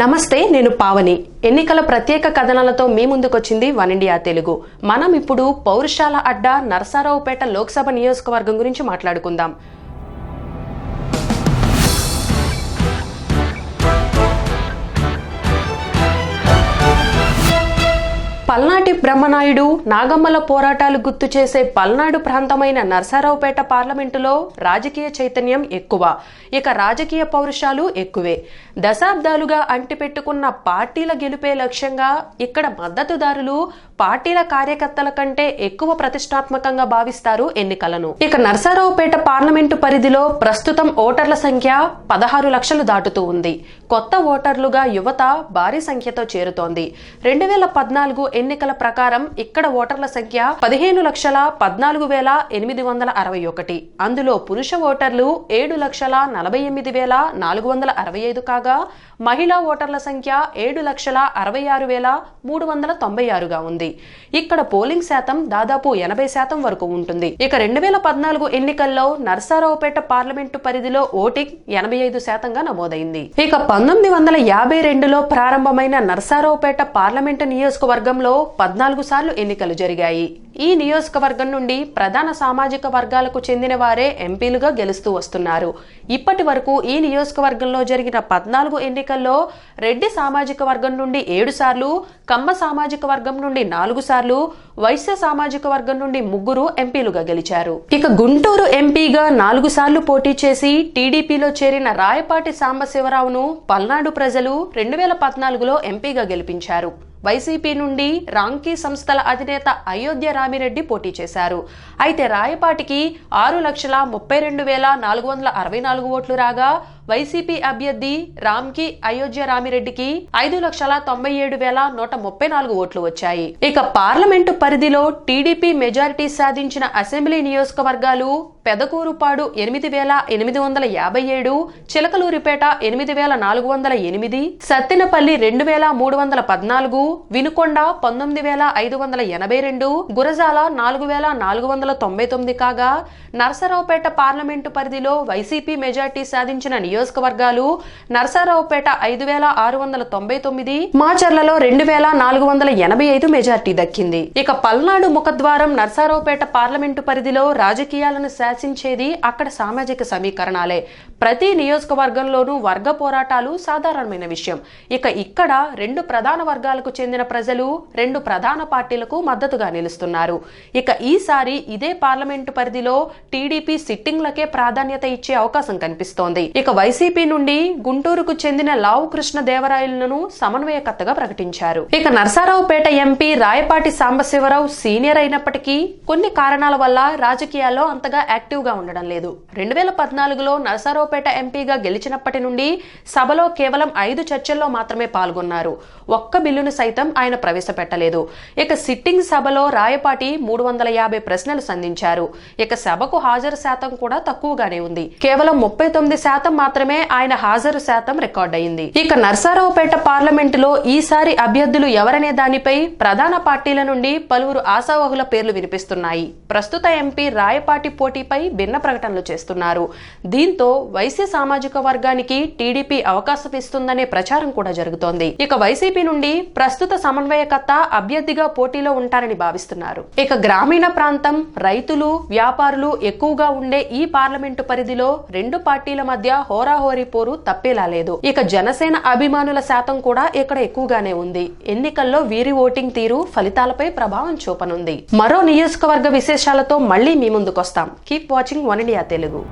నమస్తే నేను పావని. ఎన్నికల ప్రత్యేక కథనాలతో మీ ముందుకొచ్చింది వన్ ఇండియా తెలుగు. మనం ఇప్పుడు పౌరుషాల అడ్డా నరసారావుపేట లోక్సభ నియోజకవర్గం గురించి మాట్లాడుకుందాం. పల్నాటి బ్రహ్మనాయుడు నాగమ్మల పోరాటాలు గుర్తు చేసే పల్నాడు ప్రాంతమైన నర్సారావుపేట పార్లమెంటులో రాజకీయ చైతన్యం ఎక్కువ. ఇక రాజకీయ పౌరుషాలు ఎక్కువే. దశాబ్దాలుగా అంటిపెట్టుకున్న పార్టీల గెలుపే లక్ష్యంగా ఇక్కడ మద్దతుదారులు పార్టీల కార్యకర్తల కంటే ఎక్కువ ప్రతిష్టాత్మకంగా భావిస్తారు ఎన్నికలను. ఇక నర్సారావుపేట పార్లమెంటు పరిధిలో ప్రస్తుతం ఓటర్ల సంఖ్య పదహారు లక్షలు దాటుతూ ఉంది. కొత్త ఓటర్లుగా యువత భారీ సంఖ్యతో చేరుతోంది. రెండు వేల పద్నాలుగు ఎన్నికల ప్రకారం ఇక్కడ ఓటర్ల సంఖ్య పదిహేను లక్షల పద్నాలుగు వేల ఎనిమిది వందల అరవై ఒకటి. అందులో పురుష ఓటర్లు ఏడు లక్షల నలభై ఎనిమిది వేల నాలుగు వందల అరవై ఐదు కాగా మహిళా ఓటర్ల సంఖ్య ఏడు లక్షల అరవై ఆరు వేల మూడు వందల తొంభై ఆరుగా ఉంది. ఇక్కడ పోలింగ్ శాతం దాదాపు ఎనభై శాతం వరకు ఉంటుంది. ఇక రెండు వేల పద్నాలుగు ఎన్నికల్లో నర్సారావుపేట పార్లమెంటు పరిధిలో ఓటింగ్ ఎనభై ఐదు శాతంగా నమోదైంది. ఇక పంతొమ్మిది వందల యాభై రెండులో ప్రారంభమైన నర్సారావుపేట పార్లమెంటు నియోజకవర్గంలో పద్నాలుగు సార్లు ఎన్నికలు జరిగాయి. ఈ నియోజకవర్గం నుండి ప్రధాన సామాజిక వర్గాలకు చెందిన వారే ఎంపీలుగా గెలుస్తూ వస్తున్నారు. ఇప్పటి వరకు ఈ నియోజకవర్గంలో జరిగిన పద్నాలుగు ఎన్నికల్లో రెడ్డి సామాజిక వర్గం నుండి ఏడు సార్లు కమ్మ సామాజిక వర్గం నుండి నాలుగు సార్లు వైశ్య సామాజిక వర్గం నుండి ముగ్గురు ఎంపీలుగా గెలిచారు. ఇక గుంటూరు ఎంపీగా నాలుగు సార్లు పోటీ చేసి టీడీపీలో చేరిన రాయపాటి సాంబశివరావును పల్నాడు ప్రజలు రెండు వేల పద్నాలుగులో ఎంపీగా గెలిపించారు. వైసీపీ నుండి రాంకీ సంస్థల అధినేత అయోధ్య రామిరెడ్డి పోటీ చేశారు. అయితే రాయపాటికి ఆరు లక్షల ముప్పై రెండు వేల నాలుగు వందల అరవై నాలుగు ఓట్లు రాగా వైసీపీ అభ్యర్థి రామ్కి అయోధ్య రామిరెడ్డికి ఐదు లక్షల తొంభై ఏడు వేల నూట ముప్పై నాలుగు ఓట్లు వచ్చాయి. ఇక పార్లమెంటు పరిధిలో టీడీపీ మెజారిటీ సాధించిన అసెంబ్లీ నియోజకవర్గాలు పెదకూరుపాడు ఎనిమిది వేల ఎనిమిది వందల యాభై ఏడు చిలకలూరిపేట ఎనిమిది వేల నాలుగు వందల ఎనిమిది సత్తెనపల్లి రెండు వేల మూడు వందల పద్నాలుగు వినుకొండ పంతొమ్మిది వేల ఐదు వందల ఎనభై రెండు గురజాల నాలుగు వేల నాలుగు వందల తొంభై తొమ్మిది కాగా నర్సరావుపేట పార్లమెంటు పరిధిలో వైసీపీ మెజార్టీ సాధించిన నియోజకవర్గాలు నర్సరావుపేట ఐదు వేల ఆరు వందల తొంభై తొమ్మిది మాచర్లలో రెండు వేల నాలుగు వందల ఎనభై ఐదు మెజార్టీ దక్కింది. ఇక పల్నాడు ముఖద్వారం నర్సారావుపేట పార్లమెంటు పరిధిలో రాజకీయాలను శాసించేది అక్కడ సామాజిక సమీకరణాలే. ప్రతి నియోజకవర్గంలోనూ వర్గ పోరాటాలు సాధారణమైన విషయం. ఇక ఇక్కడ రెండు ప్రధాన వర్గాలకు చెందిన ప్రజలు రెండు ప్రధాన పార్టీలకు మద్దతుగా నిలుస్తున్నారు. ఇక ఈసారి ఇదే పార్లమెంటు పరిధిలో టీడీపీ సిట్టింగ్లకే ప్రాధాన్యత ఇచ్చే అవకాశం కనిపిస్తోంది. ఇక వైసీపీ నుండి గుంటూరుకు చెందిన లావు కృష్ణ దేవరాయలను సమన్వయకర్తగా ప్రకటించారు. ఇక నర్సారావుపేట ఎంపీ రాయపాటి సాంబశివరావు సీనియర్ అయినప్పటికీ కొన్ని కారణాల వల్ల రాజకీయాల్లో అంతగా యాక్టివ్గా ఉండడం లేదు. రెండు వేల పద్నాలుగులో నరసారావుపేట ఎంపీగా గెలిచినప్పటి నుండి సభలో కేవలం ఐదు చర్చల్లో మాత్రమే పాల్గొన్నారు. ఒక్క బిల్లును సైతం ఆయన ప్రవేశపెట్టలేదు. ఇక సిట్టింగ్ సభలో రాయపాటి మూడు వందల యాభై ప్రశ్నలు సంధించారు. ఇక సభకు హాజరు శాతం కూడా తక్కువగానే ఉంది. కేవలం ముప్పై తొమ్మిది శాతం మాత్రమే ఆయన హాజరు శాతం రికార్డ్ అయింది ఇక నర్సారావుపేట పార్లమెంటులో ఈసారి అభ్యర్థులు ఎవరనే దానిపై ప్రధాన పార్టీల నుండి పలువురు ఆశావహుల పేర్లు వినిపిస్తున్నాయి. ప్రస్తుత ఎంపీ రాయపాటి పోటీపై భిన్న ప్రకటనలు చేస్తున్నారు. దీంతో వైసీ సామాజిక వర్గానికి టీడీపీ అవకాశం ఇస్తుందనే ప్రచారం కూడా జరుగుతోంది. ఇక వైసీపీ నుండి ప్రస్తుత సమన్వయకర్త అభ్యర్థిగా పోటీలో ఉంటారని భావిస్తున్నారు. ఇక గ్రామీణ ప్రాంతం రైతులు వ్యాపారులు ఎక్కువగా ఉండే ఈ పార్లమెంటు పరిధిలో రెండు పార్టీల మధ్య హోరాహోరీ పోరు తప్పేలా లేదు. ఇక జనసేన అభిమానుల శాతం కూడా ఇక్కడ ఎక్కువగానే ఉంది. ఎన్నికల్లో వీరి ఓటింగ్ తీరు ఫలితాలపై ప్రభావం చూపనుంది. మరో నియోజకవర్గ విశేషాలతో మళ్ళీ మీ ముందుకొస్తాం. Keep watching one India Telugu.